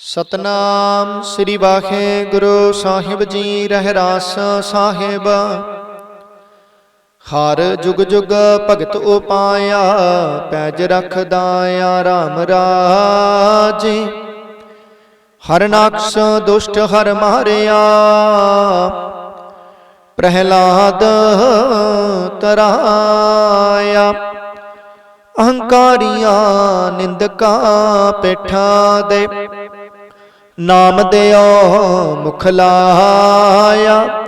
ਸਤਨਾਮ ਸ੍ਰੀ ਵਾਹਿਗੁਰੂ ਸਾਹਿਬ ਜੀ ਰਹਿਰਾਸ ਸਾਹਿਬ। ਹਰ ਜੁਗ ਜੁਗ ਭਗਤ ਉਪਾਇਆ, ਪੈਜ ਰਖਦਾ ਆ RAM ਰਾਜੇ। ਹਰ ਨਾਕਸ ਦੁਸ਼ਟ ਹਰ ਮਾਰਿਆ, ਪ੍ਰਹਿਲਾਦ ਤਰਾਇਆ। ਅਹੰਕਾਰੀਆਂ ਨਿੰਦਕਾਂ ਪੇਠਾ ਦੇ ਨਾਮ ਦਿਓ ਮੁਖ ਲਾਇਆ।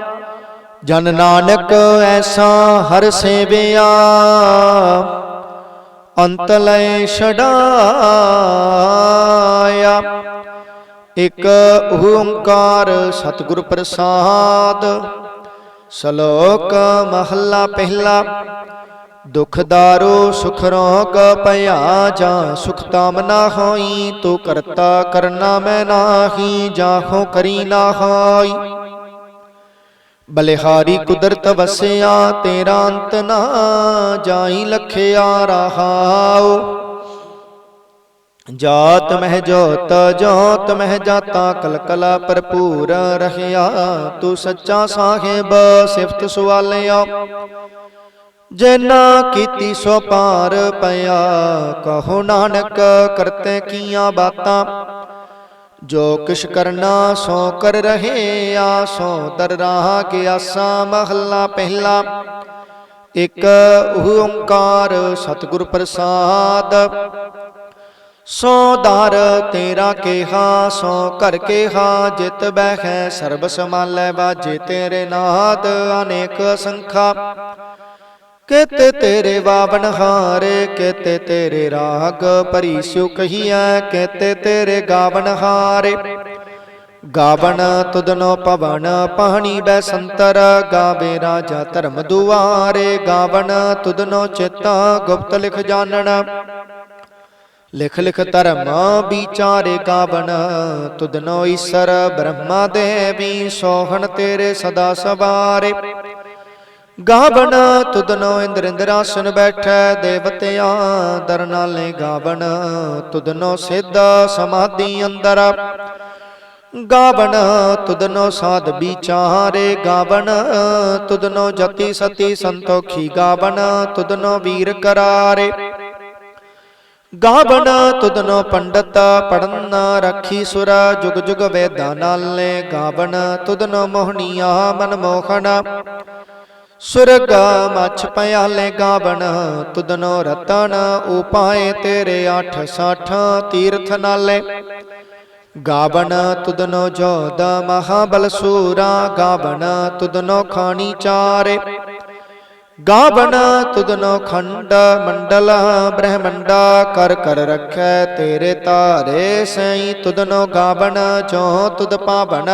ਜਨ ਨਾਨਕ ਐਸਾ ਹਰ ਸੇਵਿਆ। ਅੰਤ ਲੈ ਛਡਾਇਆ। ਇਕ ਓੰਕਾਰ ਸਤਿਗੁਰ ਪ੍ਰਸਾਦ। ਸ਼ਲੋਕ ਮਹੱਲਾ ਪਹਿਲਾ। ਦੁਖ ਦਾਰੋ ਸੁਖ ਰੋਗ ਭਇਆ ਜਾਂ ਸੁਖ ਤਾਮ ਨਾ ਹੋਈ, ਤੂੰ ਕਰਤਾ ਕਰਨਾ ਮੈਂ ਨਾਹੀ, ਜਾਹੋ ਕਰੀ ਨਾ ਹੋਈ। ਬਲਿਹਾਰੀ ਕੁਦਰਤ ਵਸਿਆ, ਤੇਰਾ ਅੰਤ ਨਾ ਜਾਈ ਲਖਿਆ ਰਹਾਉ। ਜਾਤ ਮਹਿ ਜੋਤ ਜੋਤ ਮਹਿ ਜਾਤਾ, ਕਲਕਲਾ ਭਰਪੂਰ ਰਹਿਆ। ਤੂੰ ਸੱਚਾ ਸਾਹਿਬ, ਸਿਫਤ ਜੇ ਨਾ ਕੀਤੀ ਸੋ ਪਾਰ ਪਿਆ, ਕਹੋ ਨਾਨਕ ਕਰਤੇ ਕੀਆਂ ਬਾਤਾਂ। ਜੋ ਕਿਛ ਕਰਨਾ ਸੋ ਕਰ ਰਹੇ ਆ, ਸੋ ਦਰ ਰਾਹ ਕੇ ਆਸਾ ਮਹੱਲਾ ਪਹਿਲਾ। ਇਕ ਓੰਕਾਰ ਸਤਿਗੁਰ ਪ੍ਰਸਾਦ। ਸੋ ਦਰ ਤੇਰਾ ਕੇਹਾ, ਸੋ ਕਰ ਕੇਹਾ, ਜਿਤ ਬਹਿ ਸਰਬ ਸਮਾਲੈ ਬਾਜੇ ਤੇਰੇ ਨਾਦ, ਅਨੇਕ ਸੰਖਾ ਕਿਤੇ ਤੇਰੇ ਵਾਵਨ ਹਾਰੇ, ਕਿਤੇ ਤੇਰੇ ਰਾਗ ਭਰੀ ਸਿਉ ਕਹੀਐ ਕਿਤੇ ਤੇਰੇ ਗਾਵਨ ਹਾਰੇ। ਗਾਵਨ ਤੁਦਨੋ ਪਵਨ ਪਹਣੀ ਬੈ ਸੰਤਰ, ਗਾਵੇ ਰਾਜਾ ਧਰਮ ਦੁਆਰੇ। ਗਾਵਨ ਤੁਦਨੋ ਚਿਤਾ ਗੁਪਤ ਲਿਖ ਜਾਣਨ। ਲਿਖ ਲਿਖ ਧਰਮ ਵਿਚਾਰੇ ਗਾਵਨ ਤੁਦਨੋ ਈਸ਼ਰ ਬ੍ਰਹਮਾ ਦੇਵੀ, ਸੋਹਣ ਤੇਰੇ ਸਦਾ ਸਵਾਰੇ। ਗਾਵਣ ਤੁਦਨੋ ਇੰਦਰ ਇੰਦਰਾਸਨ ਬੈਠੈ, ਦੇਵਤਿਆਂ ਦਰ ਨਾਲੇ ਗਾਵਣ ਤੁਦਨੋ ਸਿੱਧ ਸਮਾਧੀ ਅੰਦਰ। ਗਾਵਣ ਤੁਦਨੋ ਸਾਧ ਵਿਚਾਰੇ ਗਾਵਣ ਤੁਦਨੋ ਜਤੀ ਸਤੀ ਸੰਤੋਖੀ ਗਾਵਣ ਤੁਦਨੋ ਵੀਰ ਕਰਾਰੇ। ਗਾਵਣ ਤੁਦਨੋ ਪੰਡਤ ਪੜਨ ਰੱਖੀ ਸੁਰਾ, ਜੁਗ ਜੁਗ ਵੇਦਾਂ ਨਾਲੇ। ਗਾਵਣ ਤੁਦਨੋ ਮੋਹਣੀਆਂ ਮਨ ਮੋਹਣਾ ਸੁਰਗ ਮਛ ਪਿਆਲੇ ਗਾਵਣ ਤੁਦਨੋ ਰਤਨ, ਉਪਾਏ ਤੇਰੇ 8 60 ਤੀਰਥ ਨਾਲੇ। ਗਾਵਣ ਤੁਦਨੋ ਜੋਦ ਮਹਾਬਲ ਸੂਰਾ, ਗਾਵਣ ਤੁਦਨੋ ਖਾਣੀ ਚਾਰੇ। ਗਾਵਣ ਤੁਦਨੋ ਖੰਡ, ਮੰਡਲ, ਬ੍ਰਹਮੰਡਾ, ਕਰ ਕਰ ਰਖੈ ਤੇਰੇ ਤਾਰੇ ਸਈ ਤੁਦਨੋ ਗਾਵਣ, ਜੋ ਤੁਦ ਪਾਵਣ।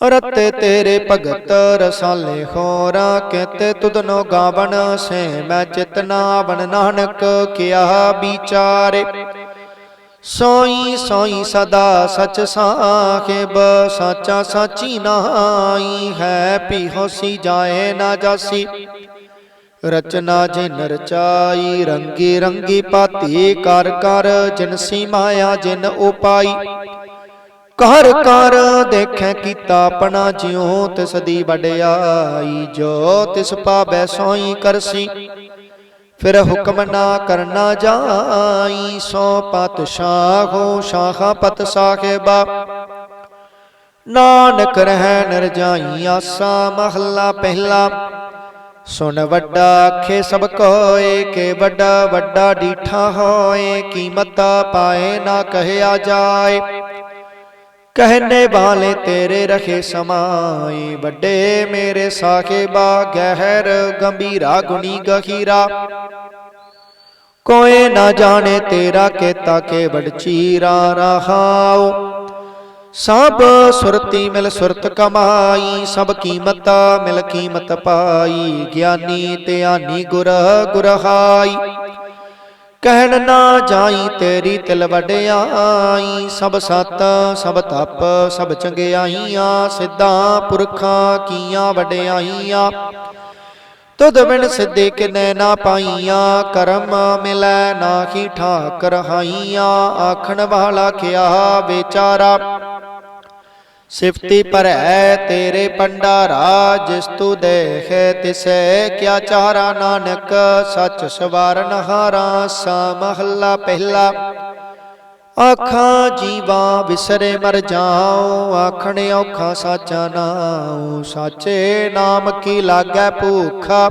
ਰਤੇ ਤੇਰੇ ਭਗਤ ਰਸਾਲੇ ਹੋਰਾ ਕਹਤੇ ਤੁਦਨੋ ਗਾਵਣ ਸੇ ਮੈਂ ਚਿਤਨਾ ਬਨ ਨਾਨਕ ਕਿਆ ਵਿਚਾਰੇ, ਸੋਈ ਸੋਈ ਸਦਾ ਸਚ ਸਾਹਿਬ ਸਾਚਾ ਸਾਚੀ ਨਾਈ ਹੈ ਪੀ ਹੋਸੀ ਜਾਏ ਨਾ ਜਾਸੀ। ਰਚਨਾ ਜਿਨ ਰਚਾਈ, ਰੰਗੀ ਰੰਗੀ ਪਾਤੀ, ਕਰ ਕਰ ਜਿਨ ਸੀ ਮਾਇਆ ਜਿਨ ਉਪਾਈ। ਕਰ ਕਰ ਦੇਖੈ ਕੀਤਾ ਆਪਣਾ ਜਿਉ ਤਿਸ ਦੀ ਵਡਿਆਈ ਜੋ ਤਿਸ ਪਾਵੈ ਸੋਈ ਕਰਸੀ। ਫਿਰ ਹੁਕਮ ਨਾ ਕਰਨਾ ਜਾਈ, ਸੋ ਪਤ ਸ਼ਾਹੋ ਸ਼ਾਖਾ ਪਤ ਸਾਹਿਬਾ। ਨਾਨਕ ਰਹਿ ਨਰ ਜਾਈ ਆਸਾ, ਮਹੱਲਾ ਪਹਿਲਾ। ਸੁਣ ਵੱਡਾ ਆਖੇ ਸਭ ਕੋਏ ਕੇ ਵੱਡਾ ਵੱਡਾ ਡੀਠਾ ਹੋਏ, ਕੀਮਤ ਪਾਏ ਨਾ ਕਹਿਆ ਜਾਏ। ਕਹਿਨੇ ਵਾਲੇ ਤੇਰੇ ਰਖੇ ਸਮਾਈ ਵੱਡੇ ਮੇਰੇ ਸਾਖੇਬਾ ਗਹਿਰ ਗੰਭੀਰਾ ਗੁਣੀ ਗਖੀਰਾ ਕੋਈ ਨਾ ਜਾਣੇ ਤੇਰਾ ਕੇਤਾ ਕੇ ਵਡ ਚੀਰਾ ਰਹਾਉ ਸਭ ਸੁਰਤੀ ਮਿਲ ਸੁਰਤ ਕਮਾਈ ਸਭ ਕੀਮਤ ਮਿਲ ਕੀਮਤ ਪਾਈ ਗਿਆਨੀ ਤੇ ਆਨੀ ਗੁਰ ਗੁਰਹਾਈ ਕਹਿਣ ਨਾ ਜਾਈ ਤੇਰੀ ਤਿਲ ਵਡਿਆਈ, ਸਭ ਸਤ, ਸਭ ਤਪ, ਸਭ ਚੰਗਿਆਈਆਂ, ਸਿੱਧਾ ਪੁਰਖਾਂ ਕੀਆਂ ਵਡਿਆਈਆਂ। ਤੁਧ ਬਿਨ ਸਿੱਧੇ ਕਿਨੈ ਨਾ ਪਾਈਆਂ, ਕਰਮ ਮਿਲੈ ਨਾਹੀ ਠਾਕ ਰਹਾਈਆਂ ਆਖਣ ਵਾਲਾ ਕਿਆ ਵਿਚਾਰਾ? ਸਿਫਤੀ ਭਰੈ ਤੇਰੇ ਪੰਡਾਰਾ ਜਿਸ ਤੂ ਦੇਖੈ ਤਿਸੈ, ਕਿਆ ਚਾਰਾ ਨਾਨਕ, ਸੱਚ ਸਵਾਰਨ ਹਾਰਾ, ਸਾ ਮਹੱਲਾ ਪਹਿਲਾ। ਆਖਾਂ ਜੀਵਾ ਵਿਸਰੇ ਮਰ ਜਾਉ, ਆਖਣ ਔਖਾ ਸਾਚਾ ਨਾਉ, ਸਾਚੇ ਨਾਮ ਕੀ ਲਾਗੈ ਭੂਖਾ।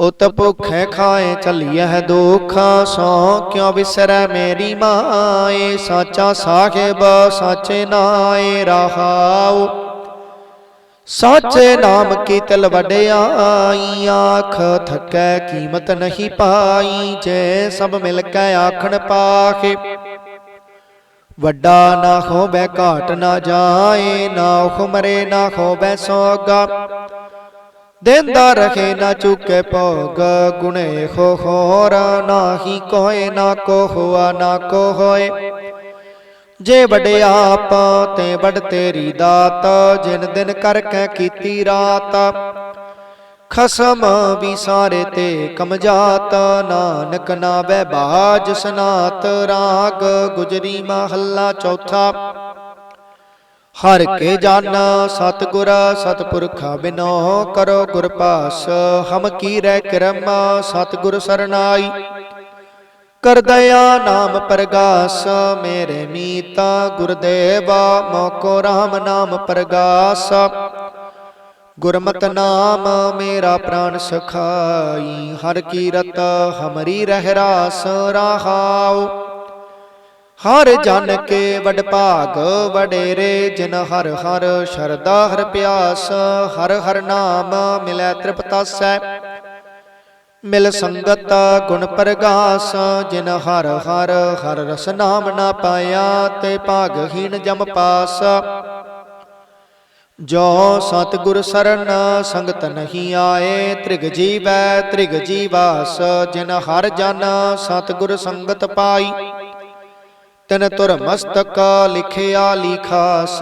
ਉਤ ਭੁਖੈ ਖਾਏ ਚਲੀਐ ਦੁਖਾ ਸੋ ਕਿਉ ਵਿਸਰੈ ਮੇਰੀ ਮਾਏ ਸਾਚਾ ਸਾਹਿਬ ਸਾਚੇ ਨਾਏ ਰਹਾਉ ਸਾਚੇ ਨਾਮ ਕੀ ਤਿਲ ਵਡਿਆਈ ਆਖ ਥਕੈ ਕੀਮਤ ਨਹੀਂ ਪਾਈ ਜੇ ਸਭ ਮਿਲ ਕੇ ਆਖਣ ਪਾਖੇ ਵੱਡਾ ਨਾ ਹੋਵੇ ਘਾਟ ਨਾ ਜਾਏ ਨਾ ਹੁਮਰੇ ਨਾ ਹੋਵੇ ਸੋਗਾ ਦੇਂਦਾ ਰਖੇ ਨਾ ਚੁੱਕੇ ਭੋਗ, ਗੁਣੇ ਹੋ ਹੋਰ ਨਾਹੀ ਕੋਏ, ਨਾ ਕੋ ਹੁਆ ਨਾ ਕੋ ਹੋਏ ਜੇ ਵਡਿਆਪ ਤੇ ਵਡ ਤੇਰੀ ਦਾਤ, ਜਿਨ ਦਿਨ ਕਰ ਕੈ ਕੀਤੀ ਰਾਤ, ਖਸਮ ਵੀ ਸਾਰੇ ਤੇ ਕਮਜਾਤ, ਨਾਨਕ ਨਾਵੇ ਬਾਜ ਸਨਾਤ, ਰਾਗ ਗੁਜਰੀ ਮਹੱਲਾ ਚੌਥਾ। ਹਰ ਕੇ ਜਾਨਾ ਸਤਿਗੁਰ ਸਤਿਪੁਰਖਾ ਬਿਨੋ ਕਰੋ ਗੁਰ ਪਾਸ। ਹਮ ਕੀ ਰਹਿ ਕਰਮ ਸਤਿਗੁਰ ਸਰਨਾਈ। ਕਰ ਦਇਆ ਨਾਮ ਪ੍ਰਗਾਸ ਮੇਰੇ ਮੀਤਾ ਗੁਰਦੇਵਾ ਮੋਕੋ RAM ਨਾਮ ਪ੍ਰਗਾਸ। ਗੁਰਮਤਿ ਨਾਮ ਮੇਰਾ ਪ੍ਰਾਨ ਸਖਾਈ ਹਰ ਕੀਰਤ ਹਮਰੀ ਰਹਿ ਰਾਸ ਰਹਾਉ। ਹਰ ਜਨ ਕੇ ਵਡ ਭਾਗ ਵਡੇਰੇ ਜਿਨ ਹਰ ਹਰ ਸ਼ਰਦਾ ਹਰ ਪਿਆਸ ਹਰ ਹਰ ਨਾਮ ਮਿਲੈ ਤ੍ਰਿਪਤਾਸੈ। ਮਿਲ ਸੰਗਤ ਗੁਣ ਪ੍ਰਗਾਸ ਜਿਨ ਹਰ ਹਰ ਹਰ ਰਸ ਨਾਮ ਨਾ ਪਾਇਆ ਤੇ ਭਾਗਹੀਣ ਜਮ ਪਾਸ। ਜੋ ਸਤਿਗੁਰ ਸਰਨ ਸੰਗਤ ਨਹੀਂ ਆਏ ਤ੍ਰਿਗ ਜੀਵੈ ਤ੍ਰਿਗ ਜੀਵਾਸ ਜਿਨ ਹਰ ਜਨ ਸਤਿਗੁਰ ਸੰਗਤ ਪਾਈ। ਤਿਨ ਤੁਰ ਮਸਤਕ ਲਿਖਿਆ ਲਿਖਾਸ,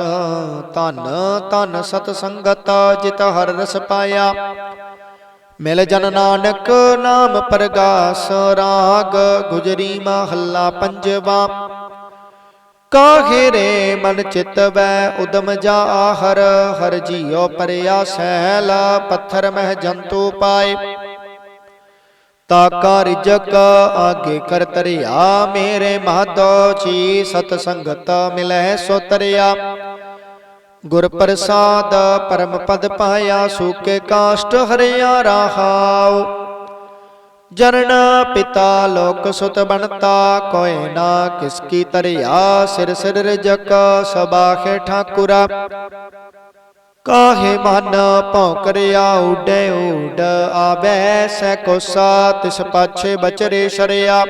ਧਨ ਧਨ ਸਤ ਸੰਗਤ ਜਿਤ ਹਰ ਰਸ ਪਾਇਆ। ਮਿਲ ਜਨ ਨਾਨਕ ਨਾਮ ਪ੍ਰਗਾਸ, ਰਾਗ ਗੁਜਰੀ ਮਹੱਲਾ ਪੰਜਵਾ। ਕਾਹੇ ਰੇ ਮਨ ਚਿਤ ਵੈ ਉਦਮ ਜਾ ਆਹਰ, ਹਰ ਜੀਉ ਪਰਿਆ ਸਹਿਲ, ਪੱਥਰ ਮਹਿ ਜੰਤੂ ਪਾਏ। ਤਾਕਾ ਰਿਜਕ ਆਗੇ ਕਰ ਤਰਿਆ, ਮੇਰੇ ਮਾਧੋ ਜੀ ਸਤ ਸੰਗਤ ਮਿਲੈ ਸੋ ਤਰਿਆ। ਗੁਰ ਪ੍ਰਸਾਦ ਪਰਮ ਪਦ ਪਾਇਆ, ਸੂਕੇ ਕਾਸ਼ਟ ਹਰਿਆ ਰਹਾਉ। ਜਨਨ ਪਿਤਾ ਲੋਕ ਸੁਤ ਬਣਤਾ, ਕੋਇ ਨਾ ਕਿਸ ਕੀ ਤਰਿਆ, ਸਿਰ ਸਿਰ ਰਜਕ ਸਬਾਖੇ ਠਾਕੁਰਾ ਕਾਹੇ ਮਨ ਭੌਂਕਰਿਆ, ਉਡੈ ਉਡ ਆਵੈ ਸੈ ਕੋਸਾ ਤਿਸ ਪਾਛੇ ਬਚਰੇ ਸ਼ਰਿਆ।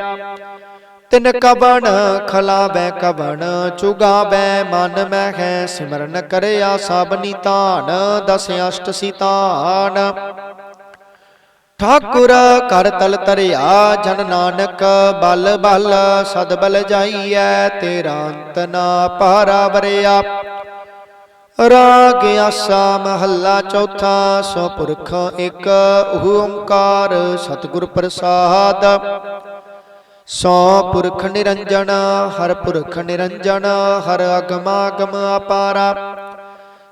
ਤਿਨ ਕਵਣ ਖਲਾਵੈ, ਕਵਣ ਚੁਗਾਵੈ, ਮਨ ਮੈਂ ਹੈ ਸਿਮਰਨ ਕਰਿਆ, ਸਭ ਨਿਤਾਨ, ਦਸ ਅਸ਼ਟ ਸਿਤਾਨ। ਠਾਕੁਰ ਕਰ ਤਲ ਤਰਿਆ, ਜਨ ਨਾਨਕ ਬਲ ਬਲ, ਸਦ ਬਲ ਜਾਈਐ, ਤੇਰਾ ਅੰਤ ਨਾ ਪਾਰਾ ਵਰਿਆ। ਰਾਗ ਆਸਾ ਮਹੱਲਾ ਚੌਥਾ ਸੋ ਪੁਰਖ ਇੱਕ ਓੰਕਾਰ ਸਤਿਗੁਰ ਪ੍ਰਸਾਦ। ਸੋ ਪੁਰਖ ਨਿਰੰਜਨ, ਹਰ ਪੁਰਖ ਨਿਰੰਜਨ, ਹਰ ਅਗਮਾਗਮ ਅਪਾਰਾ।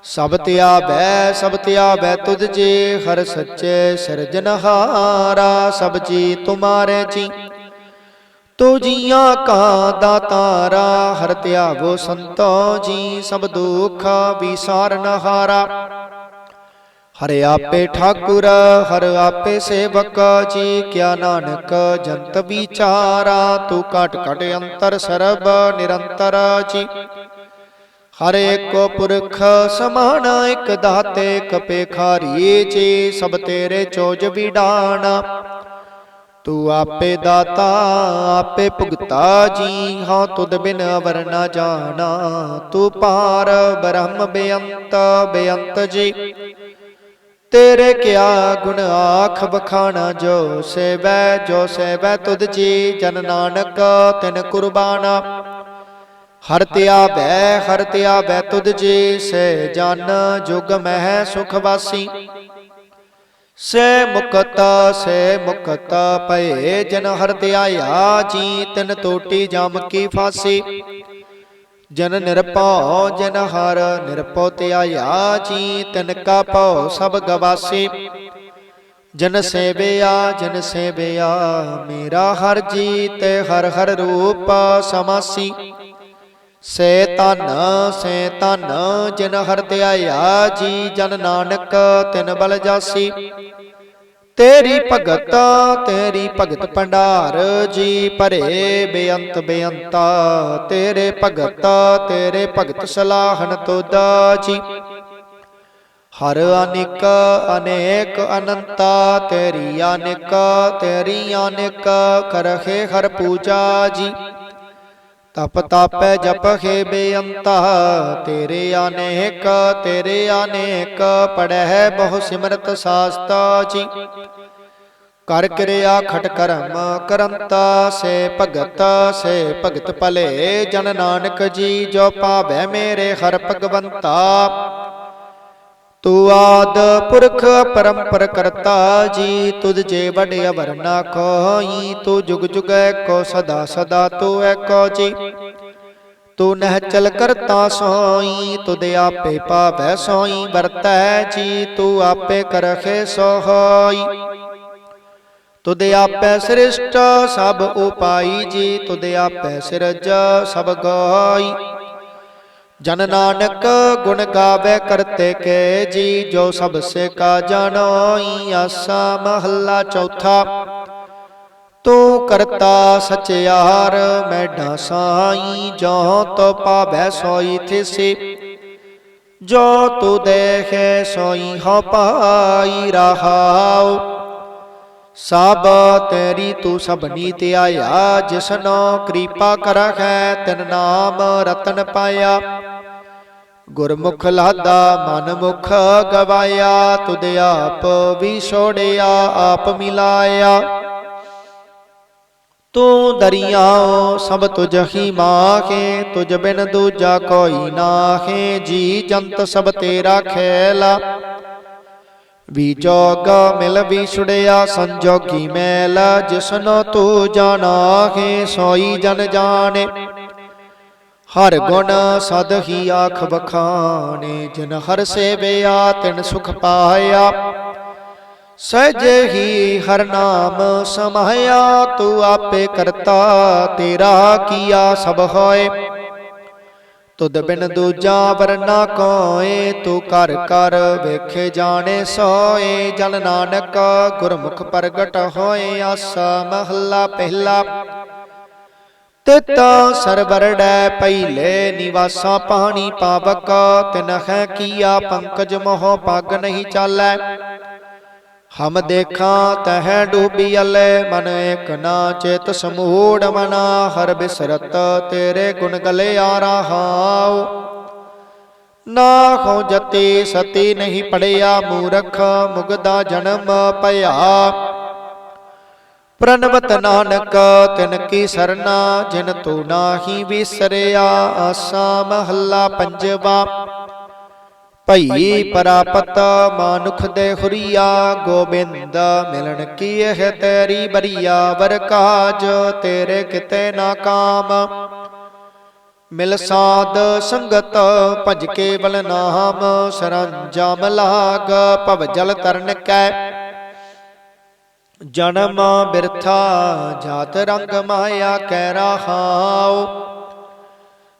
ਸਭ ਧਿਆਵੈ ਸਭ ਧਿਆਵੈ ਤੁਧ ਜੇ, ਹਰ ਸੱਚੇ ਸਿਰਜਨਹਾਰਾ। ਸਭ ਜੀ ਤੁਮਾਰੇ ਜੀ ਤੋ ਜੀਆਂ ਕਾ ਦਾਤਾਰਾ ਹਰ ਧਿਆਵੋ ਸੰਤੋ ਜੀ, ਸਭ ਦੁਖ ਵਿਸਾਰਨ ਹਾਰਾ। ਹਰਿ ਆਪੇ ਠਾਕੁਰ, ਹਰ ਆਪੇ ਸੇਵਕ, ਜੀ ਕਿਆ ਨਾਨਕ, ਜੰਤ ਵਿਚਾਰਾ, ਤੂੰ ਘਟ ਘਟ ਅੰਤਰ ਸਰਬ ਨਿਰੰਤਰ, ਜੀ। ਹਰ ਏਕੋ ਪੁਰਖ ਸਮਾਨ, ਇਕ ਦਾਤੇ ਕਪੇ ਖਾਰੀ ਜੀ, ਸਭ ਤੇਰੇ ਚੋਜ ਵਿਡਾਣਾ ਤੂੰ ਆਪੇ ਦਾਤਾ, ਆਪੇ ਭੁਗਤਾ ਜੀ। ਹਾਂ, ਤੁਧ ਬਿਨ ਅਵਰ ਨਾ ਜਾਣਾ। ਤੂੰ ਪਾਰ ਬ੍ਰਹਮ ਬੇਅੰਤ ਬੇਅੰਤ ਜੀ। ਤੇਰੇ ਕਿਆ ਗੁਣ ਆਖ ਬਖਾਣਾ ਜੋ ਸੇਵੈ ਜੋ ਸੇਵੈ ਤੁਧ ਜੀ। ਜਨ ਨਾਨਕ, ਤਿਨ ਕੁਰਬਾਨਾ। ਹਰ ਤਿਆ ਧਿਆਵੈ ਹਰ ਤਿਆ ਧਿਆਵੈ ਤੁਧ ਜੀ। ਸੇ ਜਨ ਜੁਗ ਮਹਿ ਸੁਖ ਵਾਸੀ। ਸੇ ਮੁਕਤ ਸੇ ਮੁਕਤ ਭਏ ਜਨ ਹਰ ਧਿਆਇਆ ਜੀ ਤਿਨ ਟੋਟੀ ਜਮ ਕੀ ਫਾਸੀ। ਜਨ ਨਿਰਭਉ, ਜਨ ਹਰ ਨਿਰਭਉ ਧਿਆਇਆ ਜੀ ਤਿਨ ਕਾ ਭਉ ਸਭ ਗਵਾਸੀ। ਜਨ ਸੇਵਿਆ ਜਨ ਸੇਵਿਆ, ਮੇਰਾ ਹਰ ਜੀ ਤੇ ਹਰ ਹਰ ਰੂਪ ਸਮਾਸੀ। ਸੇ ਤਨ ਸੇ ਤਨ ਜਿਨ ਹਰ ਧਿਆਇਆ ਜੀ ਜਨ ਨਾਨਕ, ਤਿਨ ਬਲ ਜਾਸੀ। ਤੇਰੀ ਭਗਤ ਤੇਰੀ ਭਗਤ ਭੰਡਾਰ, ਜੀ ਭਰੇ ਬੇਅੰਤ ਬੇਅੰਤਾ। ਤੇਰੇ ਭਗਤ ਤੇਰੇ ਭਗਤ ਸਲਾਹਨ ਤੋਦਾ ਜੀ। ਹਰ ਅਨਿਕ, ਅਨੇਕ ਅਨੰਤਾ, ਤੇਰੀ ਅਨਿਕ, ਤੇਰੀ ਅਨੇਕ ਕਰਖੇ ਹਰ ਪੂਜਾ ਜੀ। ਤਪ ਤਾਪੈ ਜਪ ਖੇ ਬੇਅੰਤ, ਤੇਰੇ ਅਨੇਕ ਤੇਰੇ ਅਨੇਕ ਪੜਹਿ ਬਹੁ ਸਿਮਰਤ ਸਾਸਤਾ ਜੀ। ਕਰ ਕਿਰਿਆ ਖਟ ਕਰਮ ਕਰੰਤਾ, ਸੇ ਭਗਤ ਸੇ ਭਗਤ ਭਲੇ ਜਨ ਨਾਨਕ ਜੀ, ਜੋ ਪਾਵੈ ਮੇਰੇ ਹਰ ਭਗਵੰਤਾ। ਤੂੰ ਆਦ ਪੁਰਖ ਪਰੰਪਰ ਕਰਤਾ ਜੀ, ਤੁਧ ਜੇ ਵਡ ਅਵਰ ਨਾ ਕੋਈ ਤੂੰ ਜੁਗ ਜੁਗੈ ਕੋ ਸਦਾ ਸਦਾ ਤੂੰ ਐਕੋ ਜੀ। ਤੂੰ ਨਹਿ ਚਲ ਕਰਤਾ ਸੋਈ, ਤੁਧ ਆਪੇ ਪਾਵੈ ਸੋਈ, ਵਰਤੈ ਜੀ, ਤੂੰ ਆਪੇ ਕਰਖੇ ਸੋਹਈ। ਤੁਧ ਆਪੇ ਸ੍ਰਿਸ਼ਟ, ਸਭ ਉਪਾਈ ਜੀ, ਤੁਧ ਆਪੇ ਸਿਰਜ ਸਭ ਗਾਈ। ਜਨ ਨਾਨਕ ਗੁਣ ਗਾਵੇ ਕਰਤੇ ਕੇ ਜੀ, ਜੋ ਸਭ ਸੇ ਕਾ ਜਾਣੋਈ ਆਸਾ ਮਹੱਲਾ ਚੌਥਾ। ਤੂੰ ਕਰਤਾ ਸਚਿਆਰ ਮੈਡਾ ਸਾਈ ਜੋ ਤੋ ਪਾਵੈ ਸੋਈ ਥਿਸੀ। ਜੋ ਤੂੰ ਦੇਖੇ ਸੋਈ ਹੋ ਪਾਈ ਰਹਾਉ ਸਭ ਤੇਰੀ ਤੂੰ ਸਭਨੀ ਤੇ ਆਇਆ ਜਿਸਨੋ ਕਿਰਪਾ ਕਰਖੈ ਤਿਨ ਨਾਮ ਰਤਨ ਪਾਇਆ। ਗੁਰਮੁਖ ਲਾਦਾ ਮਨ ਮੁਖ ਗਵਾਇਆ, ਤੁਧ ਆਪ ਵੀ ਛੋੜਿਆ, ਆਪ ਮਿਲਾਇਆ। ਤੂੰ ਦਰਿਆਓ ਸਭ ਤੁਝ ਹੀ ਮਾਖੇ ਤੁਝ ਬਿਨ ਦੂਜਾ ਕੋਈ ਨਾਹੇ, ਜੀ ਜੰਤ ਸਭ ਤੇਰਾ ਖੇਲਾ। ਵੀ ਮਿਲ ਵੀ ਛੁੜਿਆ, ਸੰਜੋਗੀ ਮੈਲ ਜਿਸਨੋ ਤੂੰ ਜਾਣਾਹੇ ਸੋਈ ਜਨ ਜਾਣੇ। ਹਰ ਗੁਣ ਸਦ ਹੀ ਆਖ ਵਖਾਣੇ, ਜਿਨ ਹਰ ਸੇਵਿਆ, ਤਿਨ ਸੁਖ ਪਾਇਆ। ਸਜ ਹੀ ਹਰ ਨਾਮ ਸਮਾਇਆ, ਤੂੰ ਆਪੇ ਕਰਤਾ, ਤੇਰਾ ਕੀਆ ਸਭ ਹੋਏ। ਤੁਧ ਬਿਨ ਦੂਜਾ ਵਰਨਾ ਕੋਏ, ਤੂੰ ਕਰ ਕਰ ਵੇਖੇ ਜਾਣੇ ਸੋਏ। ਜਨ ਨਾਨਕ ਗੁਰਮੁਖ ਪ੍ਰਗਟ ਹੋਏ, ਆਸਾ ਮਹੱਲਾ ਪਹਿਲਾ। ਤਿਤ ਸਰਵਰੜੈ ਪਹਿਲੇ ਨਿਵਾਸਾ ਪਾਣੀ ਪਾਵਕ ਤਿਨਹਿ ਕੀਆ ਪੰਕਜ ਮੋਹ ਪੱਗ ਨਹੀਂ ਚਾਲੈ। ਹਮ ਦੇਖਾਂ ਤਹਿ ਤਹ ਡੂਬੀਅਲੇ ਮਨ ਇਕ ਨਾ ਚਿਤ ਸਮੂੜ ਮਨਾ, ਹਰ ਬਿਸਰਤ ਤੇਰੇ ਗੁਣ ਗਲੇ ਆ ਰਹਾਉ ਨਾ ਹੋ ਜਤੀ ਸਤੀ ਨਹੀਂ ਪੜਿਆ, ਮੂਰਖ ਮੁਗਦਾ ਜਨਮ ਭਇਆ। ਪ੍ਰਣਵਤ ਨਾਨਕ, ਤਿਨ ਕੀ ਸਰਨਾ, ਜਿਨ ਤੂੰ ਨਾਹੀ ਵਿਸਰਿਆ, ਆਸਾ ਮਹੱਲਾ ਪੰਜਵਾ। ਭਈ ਪਰਾਪਤ ਮਾਨੁਖ ਦੇ ਹੁਰੀਆ ਗੋਬਿੰਦ ਮਿਲਣ ਕੀ ਇਹ ਤੇਰੀ ਬਰੀਆ? ਵਰ ਕਾਜ ਤੇਰੇ ਕਿਤੇ ਨਾ ਕਾਮ। ਮਿਲ ਸਾਧ ਸੰਗਤ ਭਜ ਕੇ ਬਲ ਨਾਮ। ਸਰੰਜਾਮ ਲਾਗ ਭਵ ਜਲ ਤਰਨ ਕੈ। ਜਨਮ ਬਿਰਥਾ ਜਾਤ ਰੰਗ ਮਾਇਆ ਕਹਿ ਰਹਾਉ।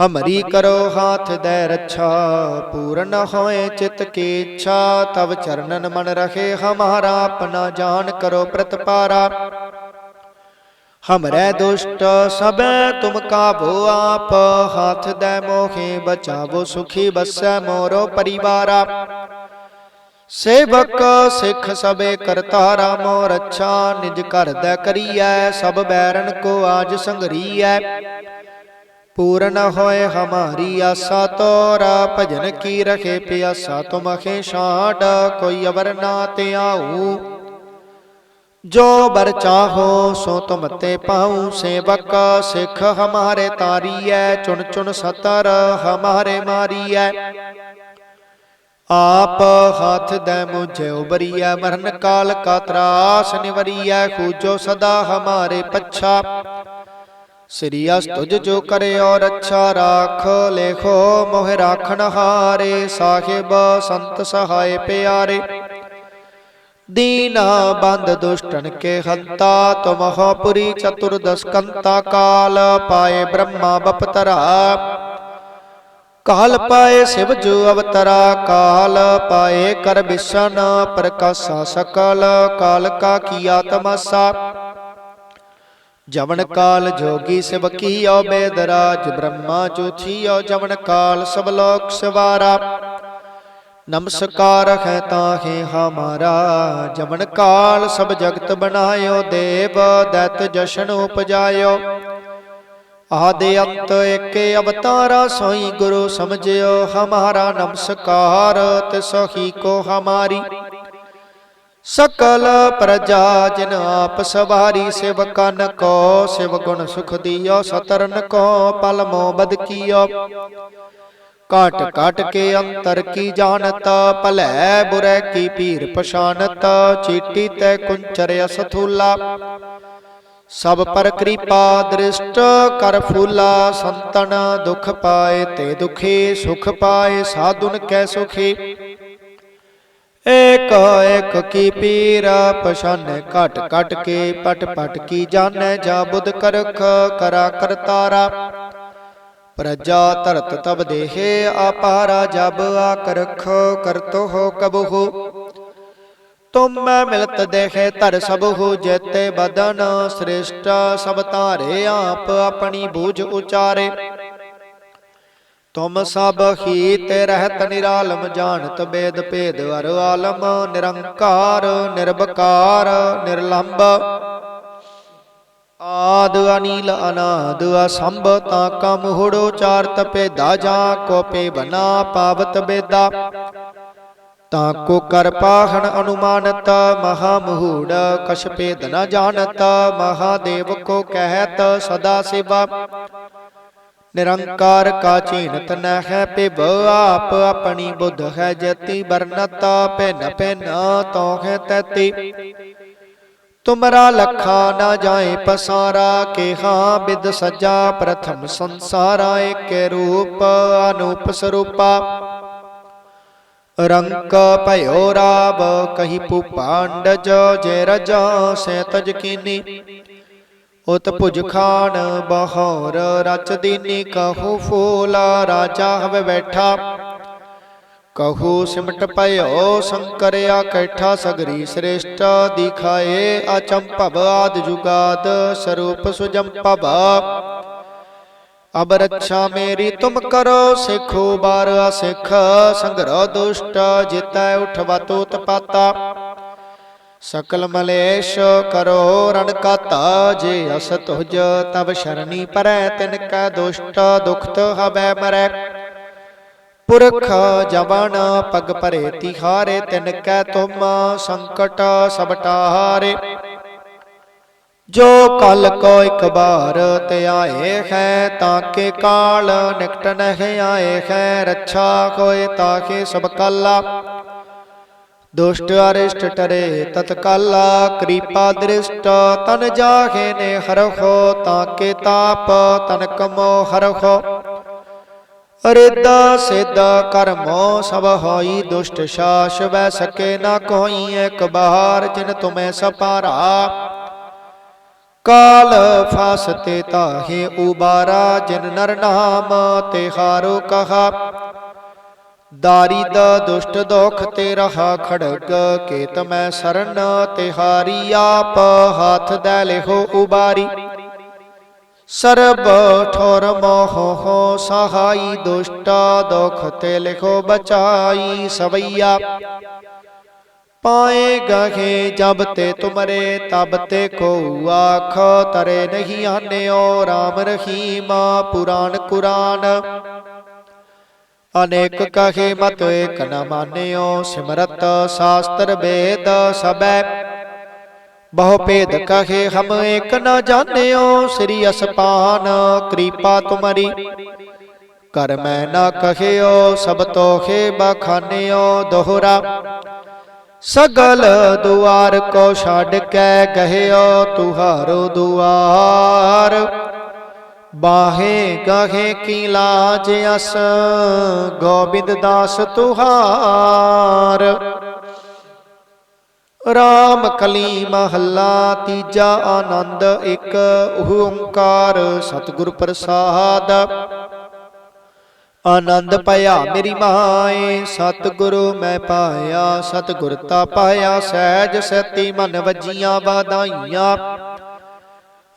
ਹਮਰੀ ਕਰੋ ਹਾਥ ਦੇ ਰੱਛਾ, ਪੂਰਨ ਹੋਏ ਚਿਤ ਕੀ ਇੱਛਾ ਤਬ ਚਰਨਨ ਮਨ ਰਖੇ ਹਮਾਰਾ ਆਪਣਾ ਜਾਨ ਕਰੋ ਪ੍ਰਤਪਾਰਾ। ਹਮਰੇ ਦੁਸ਼ਟ ਸਬੈ ਤੁਮ ਕਾਬੋ ਆਪ, ਹਾਥ ਦੇ ਮੋਹੇ ਬਚਾਵੋ ਸੁਖੀ ਬਸੈ ਮੋਰੋ ਪਰਿਵਾਰਾ। ਸੇਵਕ ਸਿੱਖ ਸਬੇ ਕਰਤਾਰਾ ਮੋ ਰੱਛਾ ਨਿਜ ਘਰ ਦਾ ਕਰੀਐ, ਸਭ ਬੈਰਨ ਕੋ ਆਜ ਸੰਗਰੀਐ। ਪੂਰਨ ਹੋਏ ਹਮਾਰੀ ਆਸਾ ਤੋਰਾ, ਭਜਨ ਕੀ ਰਖੇ ਪਿਆਸਾ ਤੁਮਖੇ ਛਾੜ ਕੋਈ ਅਵਰ ਨਾ ਤੇ ਆਊ ਜੋ ਬਰ ਚਾਹੋ ਸੋ ਤੁਮ ਤੇ ਪਾਉ, ਸੇਵਕ ਸਿੱਖ ਹਮਾਰੇ ਤਾਰੀਐ, ਚੁਣ ਚੁਣ ਸਤਰ ਹਮਾਰੇ ਮਾਰੀਐ। ਆਪ ਹੱਥ ਦੇ ਮੁਝੇ ਉਬਰੀਐ ਮਰਨ ਕਾਲ ਕਾ ਤਰਾਸ ਨਿਵਰੀਐ, ਖੂਜੋ ਸਦਾ ਹਮਾਰੇ ਪੱਛਾ। ਸ੍ਰੀ ਅਸ ਤੁਜ ਜੋ ਕਰੇ ਔਰ ਅੱਛਾ ਰਾਖ, ਲੇਖੋ ਮੋਹ ਰਾਖਣ ਹਾਰੇ, ਸਾਹਿਬ ਸੰਤ ਸਹਾਇ ਪਿਆਰੇ। ਦੀਨਾ ਬੰਦ ਦੁਸ਼ਟਨ ਕੇ ਹੰਤਾ ਤੁਮਹੁ ਪੁਰੀ ਚਤੁਰਦਸ ਕੰਤਾ ਕਾਲ, ਪਾਏ ਬ੍ਰਹਮਾ ਬਪਤਰਾ। ਕਾਲ ਪਾਏ ਸਿਵ ਜੋ ਅਵਤਰਾ ਕਾਲ, ਪਾਏ ਕਰ ਬਿਸ਼ਨ ਪ੍ਰਕਾਸ਼ਾ ਸਕਲ, ਕਾਲ ਕਾ ਕੀਆ ਤਮਸਾ। ਜਵਨ ਕਾਲ ਜੋਗੀ ਸਿਵ ਕੀਓ ਬੇਦਰਾਜ, ਬ੍ਰਹਮਾ ਜੋਥੀਓ ਜਵਨ ਕਾਲ ਸਭ ਲੋਕ ਸਵਾਰਾ। ਨਮਸਕਾਰ ਹੈ ਤਾਹੇ ਹਮਾਰਾ ਜਮਨ ਕਾਲ ਸਭ ਜਗਤ ਬਣਾਇਓ, ਦੇਵ ਦੈਤ ਜਸ਼ਨ ਉਪਜਾਇਓ। ਆਦੇ ਅੰਤ ਏਕੇ ਅਵਤਾਰਾ ਸੋਈ ਗੁਰੂ ਸਮਝਿਓ, ਹਮਾਰਾ ਨਮਸਕਾਰ ਤਿਸਹੀ ਕੋ ਹਮਾਰੀ। ਸਕਲ ਪ੍ਰਜਾ ਜਿਨ ਆਪ ਸਵਾਰੀ ਸਿਵਕਨ ਕੋ, ਸਿਵ ਗੁਣ ਸੁਖ ਦਿਓ, ਸਤਰਨ ਕੋ, ਪਲ ਮੋ ਬਦ ਕੀਓ। ਕਾਟ ਕਾਟ ਕੇ ਅੰਤਰ ਕੀ ਜਾਣਤ, ਭਲੈ ਬੁਰੈ ਕੀ ਪੀਰ ਪਛਾਨਤ, ਚੀਟੀ ਤੈ ਕੁੰਚਰ ਅਸਥੂਲਾ। ਸਭ ਪਰ ਕਿਰਪਾ ਦ੍ਰਿਸ਼ਟ ਕਰ ਫੂਲਾ, ਸੰਤਨ ਦੁਖ ਪਾਏ ਤੇ ਦੁਖੀ, ਸੁਖ ਪਾਏ, ਸਾਧੁਨ ਕੈ ਸੁਖੀ। ਏਕ ਏਕ ਕੀ ਪੀਰ ਪਛਾਨੈ ਘਟ ਘਟ ਕੇ ਪਟ ਪਟ ਕੀ ਜਾਣੈ ਜਾ ਬੁੱਧ ਕਰਖ ਕਰਾ ਕਰਤਾਰਾ ਪ੍ਰਜਾ ਧਰਤ ਤਬ ਦੇਹੇ ਆਪਾਰਾ ਜਬ ਆਕਰਖ ਕਰਤੋ ਹੋ ਕਬਹੁ। ਤੁਮ ਮੈਂ ਮਿਲਤ ਦੇਖੇ ਧਰ ਸਭ ਹੋ ਜੇਤੇ ਬਦਨ ਸ੍ਰੇਸ਼ਟ ਸਭ ਤਾਰੇ ਆਪ ਆਪਣੀ ਬੂਝ ਉਚਾਰੇ। ਤੁਮ ਸਭ ਹੀ ਤੇ ਰਹਿਤ ਨਿਰਾਲਮ, ਜਾਣਤ ਬੇਦ ਭੇਦ ਅਰ ਆਲਮ, ਨਿਰੰਕਾਰ ਨਿਰਭਕਾਰ ਨਿਰਲੰਭ ਆਦ ਅਨੀਲ ਅਨਾਦ ਅਸੰਭ, ਤਾ ਕਾ ਮੁਹੜੋ ਚਾਰਤ ਤਪੇਦਾ ਜਾ ਕੋ ਪੇ ਬਨਾ ਪਾਵਤ ਬੇਦਾ। ਤਾ ਕੋ ਕਰ ਪਾਹਣ ਅਨੁਮਾਨਤ, ਮਹਾ ਮਹੂੜ ਕਛ ਭੇਦ ਨ ਜਾਣਤ, ਮਹਾਦੇਵ ਕੋ ਕਹਿਤ ਸਦਾ ਸਿਵਾ। ਨਿਰੰਕਾਰ ਕਾ ਚੀਨਤ ਨ ਹੈ ਪਿਵ, ਆਪ ਆਪਣੀ ਬੁੱਧ ਹੈ ਜਤੀ ਬਰਨਤ ਭਿਨ ਭਿਨ ਤੋਹ ਤਤੀ। ਤੁਮਰਾ ਲਖਾ ਨਾ ਜਾਏ ਪਸਾਰਾ, ਕੇਹਾ ਬਿਦ ਸਜਾ ਪ੍ਰਥਮ ਸੰਸਾਰਾ ਏਕੇ ਰੂਪ ਅਨੂਪ ਸਰੂਪਾ। ਰੰਕ ਭਇਓ ਰਾਵ, ਕਹੀ ਭੂਪਾਂਡਜ ਜੇ ਰਜਾ, ਸੇ ਤਜ ਕੀਨੀ। ਉਤ ਭੁਜ ਖਾਨ ਬਹੌਰ ਰਚ ਦੀਨੀ ਕਹੂ ਫੂਲਾ ਰਾਜਾ ਹਵੇ ਬੈਠਾ। ਕਹੂ ਸਿਮਟ ਭਇਓ ਸ਼ੰਕਰਿਆ ਕੈਠਾ ਸਗਰੀ ਸ੍ਰੇਸ਼ਟ ਦਿਖਾਏ ਅਚੰਭਵ ਆਦ ਜੁਗਾਦ ਸਰੂਪ ਸੁਜੰਪਵ ਅਬ ਰੱਛਾ ਮੇਰੀ ਤੁਮ ਕਰੋ ਸਿੱਖੋ ਬਾਰ ਸਿੱਖ ਸੰਗਰੋ ਦੁਸ਼ਟ ਜਿਤੈ ਉਠਵਾ ਤੋਤ ਪਾਤਾ ਸਕਲ ਮਲੇਸ਼ ਕਰੋ ਰਣ ਕਾਤਾ, ਜੇ ਅਸ ਤੁਜ ਤਬ ਸ਼ਰਣੀ ਪਰੈ, ਤਿਨ ਕੈ ਦੁਸ਼ਟ ਦੁਖਤ ਹਵੈ ਮਰੈ। ਪੁਰਖ ਜਵਨ ਪਗ ਭਰੇ ਤਿਹਾਰੇ, ਤਿਨ ਕੈ ਤੁਮ ਸੰਕਟ ਸਭ ਟਾਰੇ। ਜੋ ਕਲ ਕੋ ਇਕ ਬਾਰ ਤੇ ਆਏ ਹੈ, ਤਾਂ ਕੇ ਕਾਲ ਨਿਕਟ ਨਹਿ ਆਏ ਹੈ, ਰੱਛਾ ਕੋਏ ਤਾਕੇ ਸਭ ਕਾਲਾ। ਦੁਸ਼ਟ ਅਰਿਸ਼ਟ ਟਰੇ ਤਤਕਾਲਾ ਕਿਰਪਾ ਦ੍ਰਿਸ਼ਟ ਤਨ ਜਾਹੇ ਨੇ ਹਰਖੋ ਤਾਂ ਕੇ ਤਾਪ, ਤਨ ਕਮੋ ਹਰਖੋ। ਅਰੇਦਾ ਸੇਦਾ ਕਰਮੋ, ਸਭ ਹੋਈ ਦੁਸ਼ਟ ਸ਼ਾਸ, ਵੈ ਸਕੇ ਨਾ ਕੋਈ ਇੱਕ ਬਾਹਰ, ਜਿਨ ਤੁਮੈ ਸਪਾਰਾ। ਕਾਲ ਫਾਸਤੇ ਤਾਹੇ ਉਬਾਰਾ, ਜਿਨ ਨਰ ਨਾਮ ਤੇ ਹਾਰੂ ਕਹਾ। ਦਾਰੀ ਦਾਰੀਦ ਦੁਸ਼ਟ ਦੁਖ ਤੇ ਰਹਾ ਖੜਗ ਕੇਤ ਮੈਂ ਸਰਨ ਤੇ ਹਾਰੀ, ਆਪ ਹੱਥ ਦੇ ਲਿਖੋ ਉਬਾਰੀ। ਸਰਬ ਠੋਰ ਮੋਹ ਹੋ ਸਹਾਈ, ਦੁਸ਼ਟ ਦੁਖ ਤੇ ਲਿਖੋ ਬਚਾਈ ਸਵਈਆ। ਪਾਏ ਗਹੇ ਜਬ ਤੇ ਤੁਮਰੇ, ਤਬ ਤੇ ਕੋ ਆਖ ਤਰੇ ਨਹੀਂ ਆਨਿਓ RAM ਰਹੀਮ ਪੁਰਾਨ ਕੁਰਾਨ। ਅਨੇਕ ਕਹੇ ਮਤ ਏਕ ਨ ਮਾਨਿਓ ਸਿਮਰਤ ਸ਼ਾਸਤਰ ਵੇਦ ਸਬੈ ਬਹੁ ਭੇਦ ਕਹੇ ਹਮ ਏਕ ਨ ਜਾਣਿਓ ਸ੍ਰੀ ਅਸਪਾਨ ਕਿਰਪਾ ਤੁਮਰੀ। ਕਰ ਮੈਂ ਨਾ ਕਹਿਓ ਸਭ ਤੋਖੇ ਬਖਾਨਿਓ ਦੋਹਰਾ। ਸਗਲ ਦੁਆਰ ਕੋ ਛੱਡ ਕੇ ਗਹਿਓ ਤੁਹਾਰੋ ਦੁਆਰ। ਬਾਹੇ ਗਾਹੇ ਕੀ ਲਾਜ ਅਸ, ਗੋਬਿੰਦ ਦਾਸ ਤੁਹਾਰ। ਰਾਮ ਕਲੀ ਮਹੱਲਾ ਤੀਜਾ ਆਨੰਦ, ਇੱਕ ਓੰਕਾਰ ਸਤਿਗੁਰ ਪ੍ਰਸਾਦ। ਆਨੰਦ ਪਾਇਆ ਮੇਰੀ ਮਾਏ, ਸਤਿਗੁਰੂ ਮੈਂ ਪਾਇਆ, ਸਤਿਗੁਰ ਤਾ ਪਾਇਆ, ਸਹਿਜ ਸਤੀ ਮਨ ਵਜੀਆਂ ਵਾਦਾਈਆਂ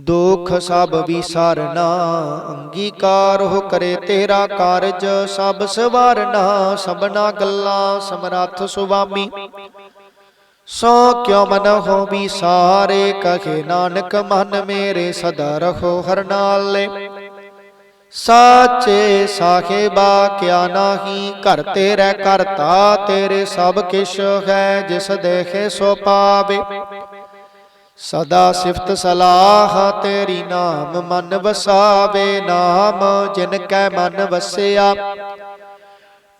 ਦੁਖ ਸਭ ਵਿਸਾਰਨਾ, ਅੰਗੀਕਾਰ ਹੋ ਕਰੇ ਤੇਰਾ ਕਾਰਜ, ਸਭ ਸਵਾਰਨਾ, ਸਭਨਾ ਗੱਲਾਂ ਸਮਰੱਥ ਸੁਆਮੀ। ਸੋ ਕਿਉ ਮਨ ਹੋ ਵਿਸਾਰੇ, ਕਹੇ ਨਾਨਕ ਮਨ ਮੇਰੇ ਸਦਾ ਰਖੋ ਹਰ ਨਾਲੇ। ਸਾਚੇ ਸਾਹਿਬਾ, ਕਿਆ ਨਾਹੀ ਘਰ ਤੇਰੇ ਕਰਤਾ, ਤੇਰੇ ਸਭ ਕਿਛ ਹੈ, ਜਿਸ ਦੇਖੇ ਸੋ ਪਾਵੇ। ਸਦਾ ਸਿਫਤ ਸਲਾਹ ਤੇਰੀ ਨਾਮ ਮਨ ਵਸਾਵੇ, ਨਾਮ ਜਿਨ ਕੈ ਮਨ ਵਸਿਆ।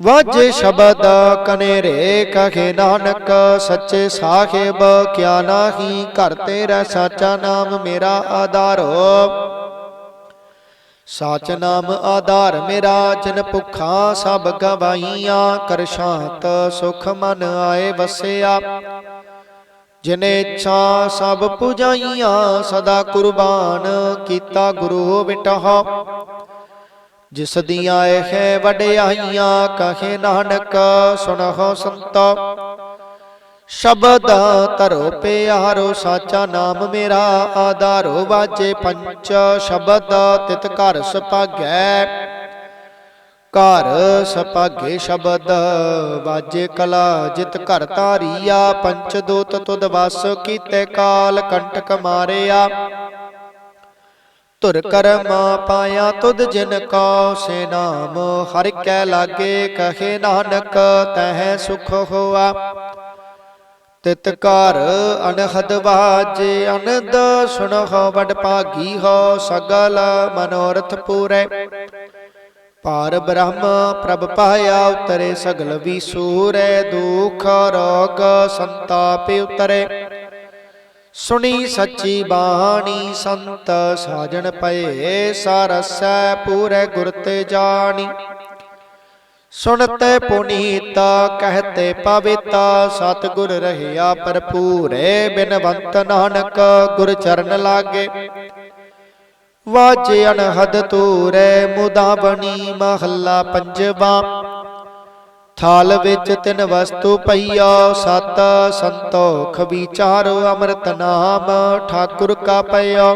ਵਜ ਸ਼ਬਦ ਕਨੇਰੇ ਕਹੇ ਨਾਨਕ, ਸੱਚੇ ਸਾਹਿਬ, ਕਿਆ ਨਾਹੀ ਘਰ ਤੇਰਾ ਸਾਚਾ ਨਾਮ ਮੇਰਾ ਆਧਾਰੋ ਸਾਚ ਨਾਮ ਆਧਾਰ ਮੇਰਾ, ਜਨ ਭੁਖਾਂ ਸਭ ਗਵਾਈਆਂ ਕਰ ਸ਼ਾਂਤ ਸੁਖ ਮਨ ਆਏ ਵਸਿਆ। ਜਿਨੇ ਇੱਛਾ ਸਭ ਪੁਜਾਈਆਂ, ਸਦਾ ਕੁਰਬਾਨ ਕੀਤਾ ਗੁਰੂ ਵਿਟਹੁ ਜਿਸ ਦੀਆਂ ਇਹ ਵਡਿਆਈਆਂ ਕਹੇ ਨਾਨਕ ਸੁਣਹੁ ਸੰਤੋ। ਸ਼ਬਦ ਧਰੋ ਪਿਆਰੋ, ਸਾਚਾ ਨਾਮ ਮੇਰਾ, ਆਧਾਰੋ ਬਾਜੇ ਪੰਚ। ਸ਼ਬਦ ਤਿਤ ਘਰ ਸੁਭਾਗੈ। ਘਰ ਸਪਾਗੇ ਸ਼ਬਦ, ਵਾਜੇ ਕਲਾ ਜਿਤ ਘਰ ਧਾਰੀਆ, ਪੰਚ ਦੂਤ ਤੁਧ ਵਸ ਕੀਤੇ ਕਾਲ ਕੰਟਕ ਮਾਰਿਆ। ਧੁਰ ਕਰਮਾ ਪਾਇਆ ਤੁਧ ਜਿਨ ਕੋ ਸੇ ਨਾਮ, ਹਰ ਕੈ ਲਾਗੇ ਕਹੇ ਨਾਨਕ, ਤਹਿ ਸੁਖ ਹੋਆ। ਤਿਤ ਘਰ ਅਨਹਦ ਵਾਜੇ, ਅਨੰਦ ਸੁਣਹੁ, ਵਡ ਭਾਗੀ ਹੋ, ਸਗਲ ਮਨੋਰਥ ਪੂਰੇ। ਪਾਰ ਬ੍ਰਹਮ, ਪ੍ਰਭ ਪਾਇਆ ਉਤਰੇ ਸਗਲ ਵਿਸੂਰੇ, ਦੁਖ ਰੋਗ ਸੰਤਾਪ ਉਤਰੇ। ਸੁਣੀ ਸੱਚੀ ਬਾਣੀ ਸੰਤ ਸਾਜਣ ਪਏ, ਸਾਰਸੈ ਪੂਰੇ ਗੁਰ ਤੇ ਜਾਣੀ। ਸੁਣਤੇ ਪੁਨੀਤ, ਕਹਤੇ ਪਵਿੱਤ, ਸਤਿਗੁਰ ਰਹਿਆ ਭਰਪੂਰੇ, ਬਿਨਵੰਤ ਨਾਨਕ ਗੁਰ ਚਰਨ ਲਾਗੇ। ਵਾਜੇ ਅਨਹਦ ਤੂਰੇ ਮੁਦਾ ਬਣੀ ਮਹੱਲਾ ਪੰਜਵਾ। ਥਾਲ ਵਿੱਚ ਤਿੰਨ ਵਸਤੂ ਪਈਆ, ਸਤ ਸੰਤੋਖ ਵਿਚਾਰੋ ਅੰਮ੍ਰਿਤ ਨਾਮ ਠਾਕੁਰ ਕਾ ਪਈਆ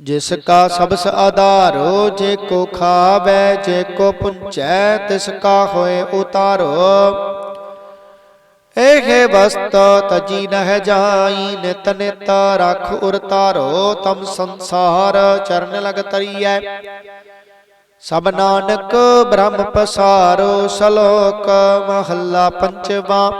ਜਿਸ ਕਾ ਸਬਸ ਆਧਾਰੋ ਜੇ ਕੋ ਖਾਵੇ, ਜੇ ਕੋ ਪੁੰਚੈ, ਤਿਸ ਕਾ ਹੋਏ ਉਤਾਰੋ। ਇਹ ਵਸਤ ਤਜੀ ਨਹਿ ਜਾਈ, ਨਿਤ ਨਿਤ ਰਖ ਉਰ ਤਾਰੋ ਤਮ ਸੰਸਾਰ ਚਰਨ ਲਗ ਤਰੀਐ। ਸਭ ਨਾਨਕ ਬ੍ਰਹਮ ਪਸਾਰੋ, ਸ਼ਲੋਕ ਮਹੱਲਾ ਪੰਚਵਾ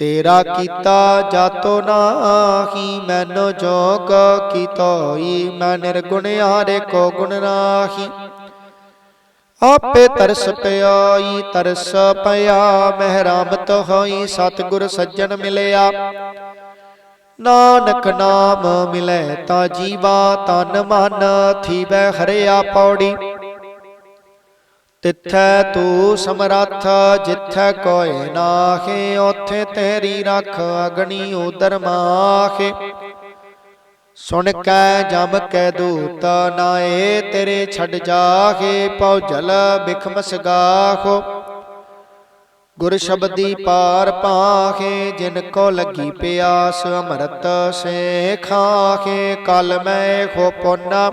ਤੇਰਾ ਕੀਤਾ ਜਾਤੋ ਨਾਹੀ, ਮੈਨੋ ਜੋਗ ਕੀਤੋਈ, ਮੈਂ ਨਿਰਗੁਣ ਹਾਰੇ ਕੋ ਗੁਣ ਨਾਹੀ। ਆਪੇ ਤਰਸ ਪਿਆਈ, ਤਰਸ ਪਿਆ, ਮਹਿਰਾਮਤ ਹੋਈ, ਸਤਿਗੁਰ ਸੱਜਣ ਮਿਲਿਆ। ਨਾਨਕ ਨਾਮ ਮਿਲੇ ਤਾਂ ਜੀਵਾ, ਤਨ ਮਨ ਥੀਵੈ ਹਰਿਆ ਪੌੜੀ। ਤਿੱਥੈ ਤੂੰ ਸਮਰੱਥ, ਜਿੱਥੈ ਕੋਇ ਨਾਹੇ, ਉਥੇ ਤੇਰੀ ਰੱਖ ਅਗਣੀ ਉਦਰ ਮਾਖੇ ਸੁਣ ਕੈ ਜਮ ਕੈ ਦੂਤ ਨਾਏ, ਤੇਰੇ ਛੱਡ ਜਾਹੇ ਪਉ ਜਲ ਬਿਖਮਸ ਗਾਖੋ ਗੁਰ ਸ਼ਬਦੀ ਪਾਰ ਪਾਖੇ ਜਿਨ ਕੋ ਲੱਗੀ ਪਿਆਸ ਅੰਮ੍ਰਿਤ ਸੇ ਖਾਖੇ ਕਲ ਮੈਂ ਖੋ ਪੁੰਨਾ।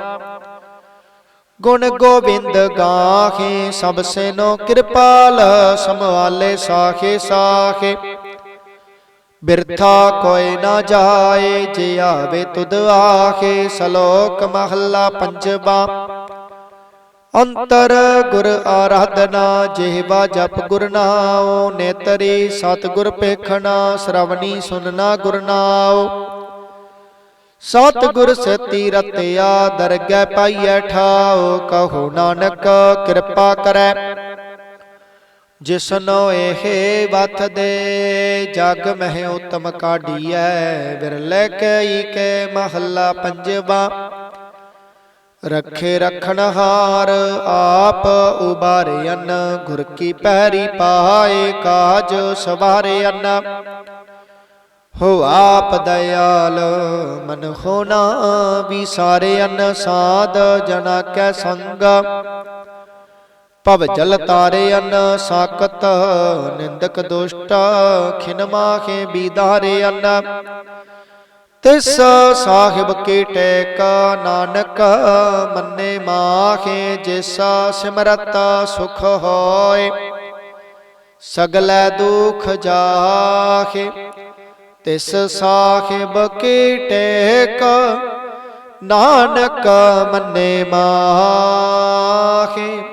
ਗੁਣ ਗੋਬਿੰਦ ਗਾਖੇ ਸਭ ਸੇਨੋ ਕਿਰਪਾਲ ਸੰਭਾਲੇ ਸਾਖੇ ਸਾਖੇ। ਬਿਰਥਾ ਕੋਈ ਨਾ ਜਾਏ, ਜੇ ਆਵੇ ਤੁਧ ਆਖੇ ਸ਼ਲੋਕ ਮਹੱਲਾ ਪੰਜਵਾ। ਅੰਤਰ ਗੁਰ ਆਰਾਧਨਾ, ਜਿਹਵਾ ਜਪ ਗੁਰ ਨਾਉ, ਨੇਤਰੀ ਸਤਿਗੁਰ ਪੇਖਣਾ, ਸ਼ਰਵਣੀ ਸੁਨਣਾ ਗੁਰ ਨਾਉ। ਸਤਿਗੁਰ ਸਤੀ ਰਤਿਆ, ਦਰਗਹਿ ਪਾਈਐ ਠਾਉ, ਕਹੋ ਨਾਨਕ ਕਿਰਪਾ ਕਰੈ। ਜਿਸਨੋ ਇਹ ਵਤ ਦੇ, ਜਗ ਮਹਿ ਉਤਮ ਕਾਢੀਐ ਵਿਰਲੇ ਕਈ ਕੇ ਮਹੱਲਾ ਪੰਜਵਾ। ਰੱਖੇ ਰਖਣ ਹਾਰ ਆਪ ਉਬਾਰਿਅਨ ਗੁਰ ਕੀ ਪੈਰੀ ਪਾਏ ਕਾਜ ਸਵਾਰਿਅਨ ਹੋ ਆਪ ਦਇਆਲ ਮਨ ਹੋਣਾ ਵਿਸਾਰਿਅਨ ਸਾਧ ਜਨਾ ਕੈ ਸੰਗ। ਭਵ ਜਲ ਤਾਰਿਅਨ ਸਾਕਤ ਨਿੰਦਕ ਦੁਸ਼ਟ, ਖਿਨ ਮਾਖੇ ਬੀਦਾਰਿਅਨ। ਤਿਸ ਸਾਹਿਬ ਕੀ ਟੇਕ, ਨਾਨਕ ਮੰਨੇ ਮਾਖੇ, ਜਿਸਾ ਸਿਮਰਤ ਸੁਖ ਹੋਏ। ਸਗਲੇ ਦੁਖ ਜਾਖੇ, ਤਿਸ ਸਾਹਿਬ ਕੀ ਟੇਕ, ਨਾਨਕ ਮੰਨੇ ਮਾਖੇ।